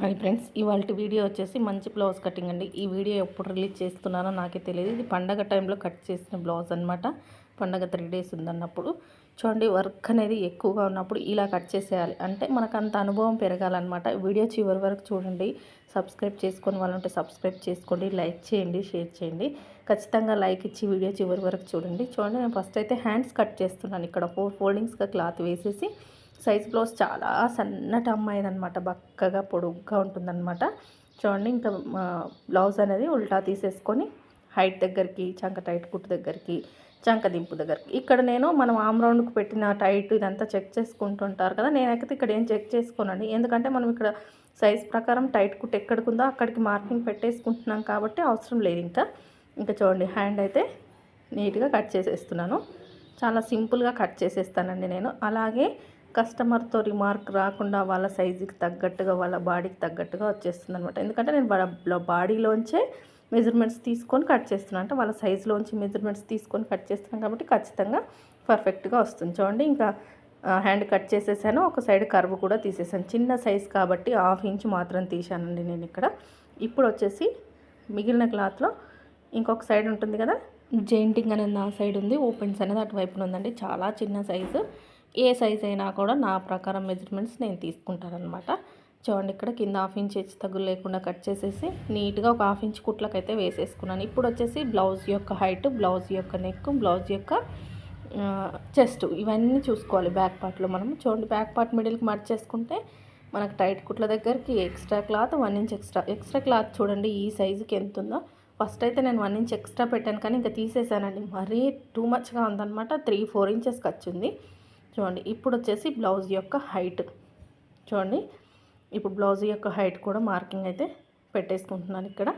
Hi friends ఇవాళ video వచ్చేసి మంచి బ్లౌజ్ కటింగ్ అండి. ఈ వీడియో ఎప్పుడు రిలీజ్ చేస్తున్నానో నాకే తెలియదు. ఇది పండగ టైంలో కట్ చేసిన బ్లౌజ్ అనమాట పండగ త్రీ డేస్ ఉందన్నప్పుడు. చూడండి వర్క్ అనేది ఎక్కువగా ఉన్నప్పుడు ఇలా కట్ చేసేయాలి. అంటే మనకు అంత అనుభవం పెరగాలన్నమాట. వీడియో చివరి వరకు చూడండి. సబ్స్క్రైబ్ చేసుకొని వాళ్ళంటే సబ్స్క్రైబ్ చేసుకోండి. లైక్ చేయండి షేర్ చేయండి. ఖచ్చితంగా లైక్ ఇచ్చి వీడియో చివరి వరకు చూడండి. చూడండి నేను ఫస్ట్ అయితే హ్యాండ్స్ కట్ చేస్తున్నాను. ఇక్కడ ఫోర్ ఫోల్డింగ్స్గా క్లాత్ వేసేసి సైజ్ బ్లౌజ్ చాలా సన్నటి అమ్మాయిది అనమాట బక్కగా పొడుగ్గా ఉంటుందన్నమాట. చూడండి ఇంకా బ్లౌజ్ అనేది ఉల్టా తీసేసుకొని హైట్ దగ్గరికి చంక టైట్ కుట్టు దగ్గరికి చంక దింపు దగ్గరికి. ఇక్కడ నేను మనం ఆమ్ రౌండ్కి పెట్టిన టైట్ ఇదంతా చెక్ చేసుకుంటుంటారు కదా నేనైతే ఇక్కడ ఏం చెక్ చేసుకోనండి. ఎందుకంటే మనం ఇక్కడ సైజ్ ప్రకారం టైట్ కుట్టు ఎక్కడికి ఉందో అక్కడికి మార్కింగ్ పెట్టేసుకుంటున్నాం కాబట్టి అవసరం లేదు ఇంకా. ఇంకా చూడండి హ్యాండ్ అయితే నీట్గా కట్ చేసేస్తున్నాను. చాలా సింపుల్గా కట్ చేసేస్తానండి నేను. అలాగే కస్టమర్తో రిమార్క్ రాకుండా వాళ్ళ సైజుకి తగ్గట్టుగా వాళ్ళ బాడీకి తగ్గట్టుగా వచ్చేస్తుంది అనమాట ఎందుకంటే నేను వాళ్ళ బాడీలోంచే మెజర్మెంట్స్ తీసుకొని కట్ చేస్తున్నాను అంటే వాళ్ళ సైజులోంచి మెజర్మెంట్స్ తీసుకొని కట్ చేస్తున్నాను కాబట్టి ఖచ్చితంగా పర్ఫెక్ట్గా వస్తుంది. చూడండి ఇంకా హ్యాండ్ కట్ చేసేసాను. ఒక సైడ్ కర్వ్ కూడా తీసేసాను. చిన్న సైజ్ కాబట్టి హాఫ్ ఇంచ్ మాత్రం తీసానండి నేను ఇక్కడ. ఇప్పుడు వచ్చేసి మిగిలిన క్లాత్లో ఇంకొక సైడ్ ఉంటుంది కదా? జెయింటింగ్ అనేది నా సైడ్ ఉంది. ఓపెన్స్ అనేది అటువైపున ఉందండి. చాలా చిన్న సైజు. ఏ సైజ్ అయినా కూడా నా ప్రకారం మెజర్మెంట్స్ నేను తీసుకుంటానమాట చూడండి ఇక్కడ కింద హాఫ్ ఇంచ్ హెచ్చు తగ్గులు లేకుండా కట్ చేసేసి నీట్గా ఒక హాఫ్ ఇంచ్ కుట్లకైతే వేసేసుకున్నాను. ఇప్పుడు వచ్చేసి బ్లౌజ్ యొక్క హైట్ బ్లౌజ్ యొక్క నెక్ బ్లౌజ్ యొక్క చెస్ట్ ఇవన్నీ చూసుకోవాలి బ్యాక్ పార్ట్లో మనం. చూడండి బ్యాక్ పార్ట్ మిడిల్కి మర్చేసుకుంటే మనకు టైట్ కుట్ల దగ్గరికి extra cloth one inch extra. Extra cloth చూడండి ఈ సైజుకి ఎంత ఉందో. ఫస్ట్ అయితే నేను వన్ ఇంచ్ ఎక్స్ట్రా పెట్టాను కానీ ఇంకా తీసేసానండి. మరీ టూ మచ్గా ఉందన్నమాట. త్రీ ఫోర్ ఇంచెస్కి వచ్చింది చూడండి ఇప్పుడు వచ్చేసి బ్లౌజ్ యొక్క హైట్. చూడండి ఇప్పుడు బ్లౌజ్ యొక్క హైట్ కూడా మార్కింగ్ అయితే పెట్టేసుకుంటున్నాను ఇక్కడ.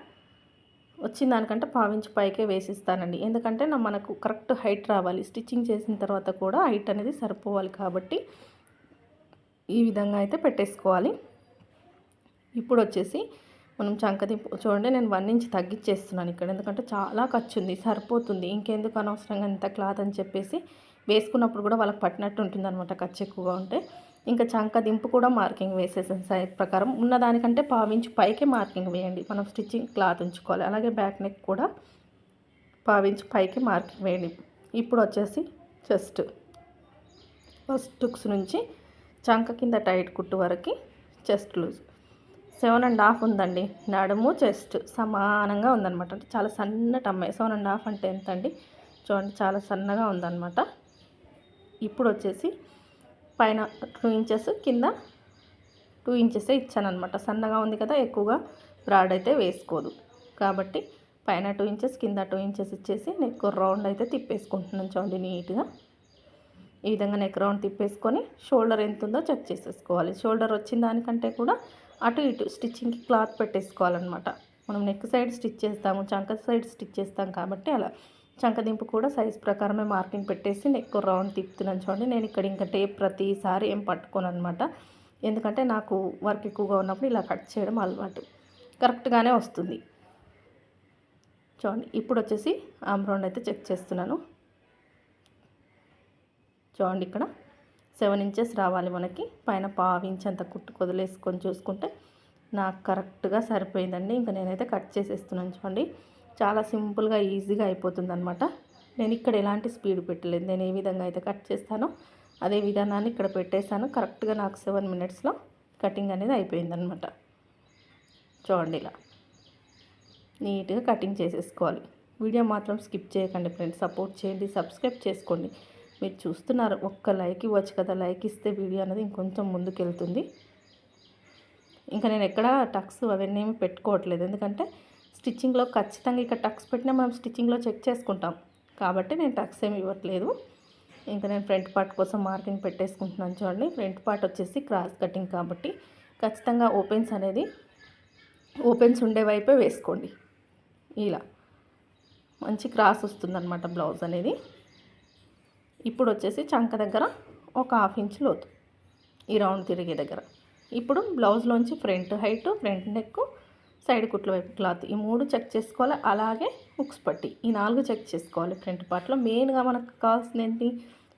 వచ్చిన దానికంటే పావించి పైకే వేసిస్తానండి. ఎందుకంటే నా మనకు కరెక్ట్ హైట్ రావాలి. స్టిచ్చింగ్ చేసిన తర్వాత కూడా హైట్ అనేది సరిపోవాలి కాబట్టి ఈ విధంగా అయితే పెట్టేసుకోవాలి. ఇప్పుడు వచ్చేసి మనం చంకదింపు చూడండి నేను వన్ ఇంచ్ తగ్గించేస్తున్నాను ఇక్కడ. ఎందుకంటే చాలా ఖర్చు ఉంది సరిపోతుంది. ఇంకెందుకు అనవసరంగా ఇంత క్లాత్ అని చెప్పేసి వేసుకున్నప్పుడు కూడా వాళ్ళకి పట్టినట్టు ఉంటుంది అనమాట ఖర్చు ఎక్కువగా ఉంటే. ఇంకా చంక దింపు కూడా మార్కింగ్ వేసేసాను సైజ్ ప్రకారం ఉన్నదానికంటే పావించి పైకే మార్కింగ్ వేయండి. మనం స్టిచ్చింగ్ క్లాత్ ఉంచుకోవాలి. అలాగే బ్యాక్ నెక్ కూడా పావించి పైకి మార్కింగ్ వేయండి. ఇప్పుడు వచ్చేసి చెస్ట్. ఫస్ట్ టుక్స్ నుంచి చంక కింద టైట్ కుట్టు వరకు chest loose. Seven and half ఉందండి. నడుము చెస్ట్ సమానంగా ఉందన్నమాట. అంటే చాలా సన్నటి అమ్మాయి సెవెన్ అండ్ హాఫ్ అంటే ఎంత అండి చూడండి చాలా సన్నగా ఉందన్నమాట. ఇప్పుడు వచ్చేసి పైన టూ ఇంచెస్ కింద టూ ఇంచెసే ఇచ్చానమాట సన్నగా ఉంది కదా ఎక్కువగా బ్రాడ్ అయితే వేసుకోదు. కాబట్టి పైన టూ ఇంచెస్ కింద టూ ఇంచెస్ ఇచ్చేసి నెక్ రౌండ్ అయితే తిప్పేసుకుంటున్నాను చూడండి నీట్గా. ఈ విధంగా నెక్ రౌండ్ తిప్పేసుకొని షోల్డర్ ఎంత ఉందో చెక్ చేసేసుకోవాలి. షోల్డర్ వచ్చిన దానికంటే కూడా అటు ఇటు స్టిచ్చింగ్కి క్లాత్ పెట్టేసుకోవాలన్నమాట. మనం నెక్ సైడ్ స్టిచ్ చేస్తాము చంక సైడ్ స్టిచ్ చేస్తాం కాబట్టి అలా. చంకదింపు కూడా సైజ్ ప్రకారమే మార్కింగ్ పెట్టేసి నెక్ రౌండ్ తిప్పుతున్నాను చూడండి. నేను ఇక్కడ ఇంకా టేప్ ప్రతిసారి ఏం పట్టుకోను అనమాట ఎందుకంటే నాకు వర్క్ ఎక్కువగా ఉన్నప్పుడు ఇలా కట్ చేయడం అలవాటు. కరెక్ట్గానే వస్తుంది. చూడండి ఇప్పుడు వచ్చేసి ఆమ్ రౌండ్ అయితే చెక్ చేస్తున్నాను. చూడండి ఇక్కడ. సెవెన్ ఇంచెస్ రావాలి మనకి. పైన పావు ఇంచ్ అంత కుట్టు కొదిలేసుకొని చూసుకుంటే నాకు కరెక్ట్గా సరిపోయిందండి. ఇంకా నేనైతే కట్ చేసేస్తున్నాను చూడండి. చాలా సింపుల్గా ఈజీగా అయిపోతుంది అనమాట నేను ఇక్కడ ఎలాంటి స్పీడ్ పెట్టలేదు. నేను ఏ విధంగా అయితే కట్ చేస్తానో అదే విధానాన్ని ఇక్కడ పెట్టేశాను. కరెక్ట్గా నాకు సెవెన్ మినిట్స్లో కటింగ్ అనేది అయిపోయిందనమాట చూడండి ఇలా. నీట్గా కటింగ్ చేసేసుకోవాలి. వీడియో మాత్రం స్కిప్ చేయకండి ఫ్రెండ్స్. సపోర్ట్ చేయండి సబ్స్క్రైబ్ చేసుకోండి. మీరు చూస్తున్నారు. ఒక్క లైక్ ఇవ్వచ్చు కదా. లైక్ ఇస్తే వీడియో అనేది ఇంకొంచెం ముందుకెళ్తుంది. ఇంకా నేను ఎక్కడ టక్స్ అవన్నీ ఏమి పెట్టుకోవట్లేదు. ఎందుకంటే స్టిచ్చింగ్లో ఖచ్చితంగా ఇక్కడ టక్స్ పెట్టినా మనం స్టిచ్చింగ్లో చెక్ చేసుకుంటాం. కాబట్టి నేను టక్స్ ఏమి ఇవ్వట్లేదు. ఇంకా నేను ఫ్రంట్ పార్ట్ కోసం మార్కింగ్ పెట్టేసుకుంటున్నాను చూడండి. ఫ్రంట్ పార్ట్ వచ్చేసి క్రాస్ కటింగ్ కాబట్టి ఖచ్చితంగా ఓపెన్స్ అనేది ఓపెన్స్ ఉండే వైపే వేసుకోండి. ఇలా మంచి క్రాస్ వస్తుందన్నమాట బ్లౌజ్ అనేది. ఇప్పుడు వచ్చేసి చంక దగ్గర ఒక హాఫ్ ఇంచ్ లోతు ఈ రౌండ్ తిరిగే దగ్గర. ఇప్పుడు బ్లౌజ్లోంచి front height front neck side కుట్ల వైపు క్లాత్. ఈ మూడు చెక్ చేసుకోవాలి. అలాగే హుక్స్ పట్టి. ఈ నాలుగు చెక్ చేసుకోవాలి ఫ్రంట్ పార్ట్లో మెయిన్గా మనకు కావాల్సింది ఏంటి?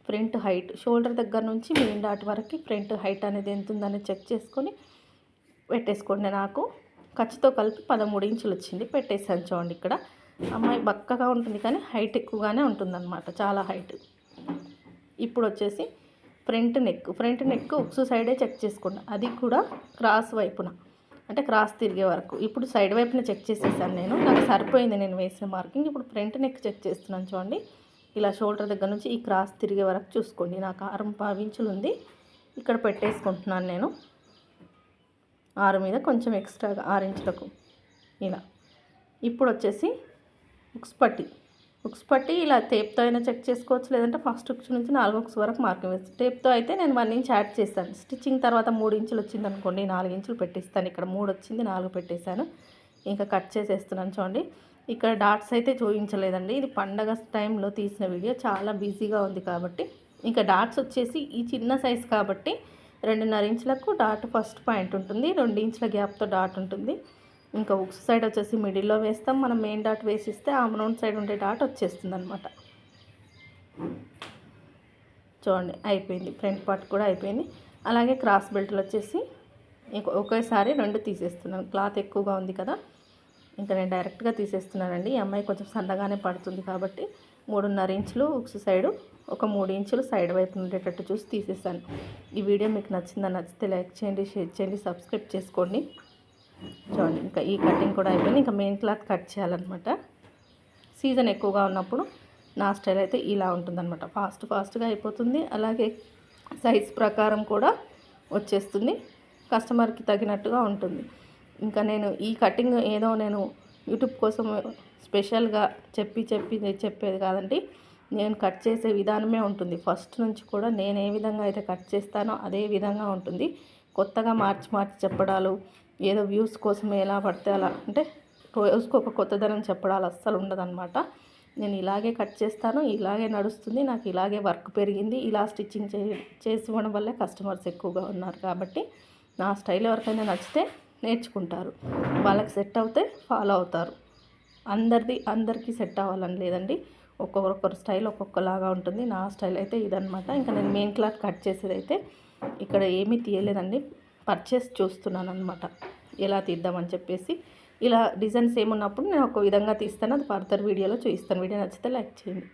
ఫ్రంట్ హైట్ షోల్డర్ దగ్గర నుంచి మెయిన్ డాట్ వరకు ఫ్రంట్ హైట్ అనేది ఎంత ఉందనేది చెక్ చేసుకొని పెట్టేసుకోండి. నాకు ఖర్చుతో కలిపి పదమూడు ఇంచులు వచ్చింది. పెట్టేసాను చూడండి ఇక్కడ. అమ్మాయి బక్కగా ఉంటుంది కానీ హైట్ ఎక్కువగానే ఉంటుందన్నమాట. చాలా హైట్ ఇప్పుడు వచ్చేసి ఫ్రంట్ నెక్ ఫ్రంట్ నెక్ ఉక్స్ సైడే చెక్ చేసుకోండి. అది కూడా క్రాస్ వైపున అంటే క్రాస్ తిరిగే వరకు. ఇప్పుడు సైడ్ వైపున చెక్ చేసేసాను నేను. నాకు సరిపోయింది నేను వేసిన మార్కింగ్. ఇప్పుడు ఫ్రంట్ నెక్ చెక్ చేస్తున్నాను చూడండి. ఇలా షోల్డర్ దగ్గర నుంచి ఈ క్రాస్ తిరిగే వరకు చూసుకోండి. నాకు ఆరు పావించులు ఉంది. ఇక్కడ పెట్టేసుకుంటున్నాను నేను. ఆరు మీద కొంచెం ఎక్స్ట్రాగా ఆరు ఇంచులకు ఇలా. ఇప్పుడు వచ్చేసి ఉక్స్ పట్టి. హుక్స్ పట్టి ఇలా టేప్తో అయినా చెక్ చేసుకోవచ్చు. లేదంటే ఫస్ట్ హుక్స్ నుంచి నాలుగు ఉక్స్ వరకు మార్కింగ్ వేస్తాను టేప్తో అయితే నేను వన్ ఇంచ్ యాడ్ చేస్తాను. స్టిచ్చింగ్ తర్వాత మూడు ఇంచులు వచ్చింది అనుకోండి నాలుగు ఇంచులు పెట్టిస్తాను. ఇక్కడ మూడు వచ్చింది నాలుగు పెట్టేశాను. ఇంకా కట్ చేసేస్తున్నాను చూడండి. ఇక్కడ డాట్స్ అయితే చూపించలేదండి. ఇది పండగ టైంలో తీసిన వీడియో చాలా బిజీగా ఉంది కాబట్టి. ఇంకా డాట్స్ వచ్చేసి ఈ చిన్న సైజ్ కాబట్టి రెండున్నర ఇంచులకు డాట్ ఫస్ట్ పాయింట్ ఉంటుంది. రెండు ఇంచుల గ్యాప్తో డాట్ ఉంటుంది. ఇంకా ఉక్స్ సైడ్ వచ్చేసి మిడిల్లో వేస్తాం. మనం మెయిన్ డాట్ వేసిస్తే ఆ రౌండ్ సైడ్ ఉండే డాట్ వచ్చేస్తుంది అనమాట చూడండి అయిపోయింది. ఫ్రంట్ పార్ట్ కూడా అయిపోయింది. అలాగే క్రాస్ బెల్ట్లు వచ్చేసి ఒకేసారి రెండు తీసేస్తున్నాను. క్లాత్ ఎక్కువగా ఉంది కదా. ఇంకా నేను డైరెక్ట్గా తీసేస్తున్నానండి. ఈ అమ్మాయి కొంచెం సన్నగానే పడుతుంది కాబట్టి మూడున్నర ఇంచులు ఉక్స్ సైడు ఒక మూడు ఇంచులు సైడ్ వైపు ఉండేటట్టు చూసి తీసేసాను ఈ వీడియో మీకు నచ్చిందని నచ్చితే లైక్ చేయండి షేర్ చేయండి సబ్స్క్రైబ్ చేసుకోండి. చూడండి ఇంకా ఈ కటింగ్ కూడా అయిపోయింది. ఇంకా మెయిన్ క్లాత్ కట్ చేయాలన్నమాట. సీజన్ ఎక్కువగా ఉన్నప్పుడు నా స్టైల్ అయితే ఇలా ఉంటుందన్నమాట. ఫాస్ట్ ఫాస్ట్గా అయిపోతుంది. అలాగే సైజ్ ప్రకారం కూడా వచ్చేస్తుంది. కస్టమర్కి తగినట్టుగా ఉంటుంది. ఇంకా నేను ఈ కటింగ్ ఏదో నేను యూట్యూబ్ కోసం స్పెషల్గా చెప్పి చెప్పి చెప్పేది కాదండి. నేను కట్ చేసే విధానమే ఉంటుంది. ఫస్ట్ నుంచి కూడా నేను ఏ విధంగా అయితే కట్ చేస్తానో అదే విధంగా ఉంటుంది. కొత్తగా మార్చి మార్చి చెప్పడాలు ఏదో వ్యూస్ కోసం ఎలా పడితే అలా అంటే రోజుకు ఒక కొత్తదనం చెప్పడాలు అస్సలు ఉండదన్నమాట. నేను ఇలాగే కట్ చేస్తాను ఇలాగే నడుస్తుంది నాకు ఇలాగే వర్క్ పెరిగింది ఇలా స్టిచ్చింగ్ చే చేసి ఇవ్వడం వల్లే కస్టమర్స్ ఎక్కువగా ఉన్నారు కాబట్టి నా స్టైల్ ఎవరికైనా నచ్చితే నేర్చుకుంటారు. వాళ్ళకి సెట్ అవుతే ఫాలో అవుతారు. అందరిది అందరికీ సెట్ అవ్వాలని లేదండి. ఒక్కొక్కరు స్టైల్ ఒక్కొక్కలాగా ఉంటుంది. నా స్టైల్ అయితే ఇదనమాట ఇంకా నేను మెయిన్ క్లాత్ కట్ చేసేది అయితే ఇక్కడ ఏమీ తీయలేదండి. పర్చేస్ చూస్తున్నాను అనమాట ఎలా తీద్దామని చెప్పేసి. ఇలా డిజైన్స్ ఏమున్నప్పుడు నేను ఒక విధంగా తీస్తాను. అది ఫర్దర్ వీడియోలో చూపిస్తాను. వీడియో నచ్చితే లైక్ చేయండి.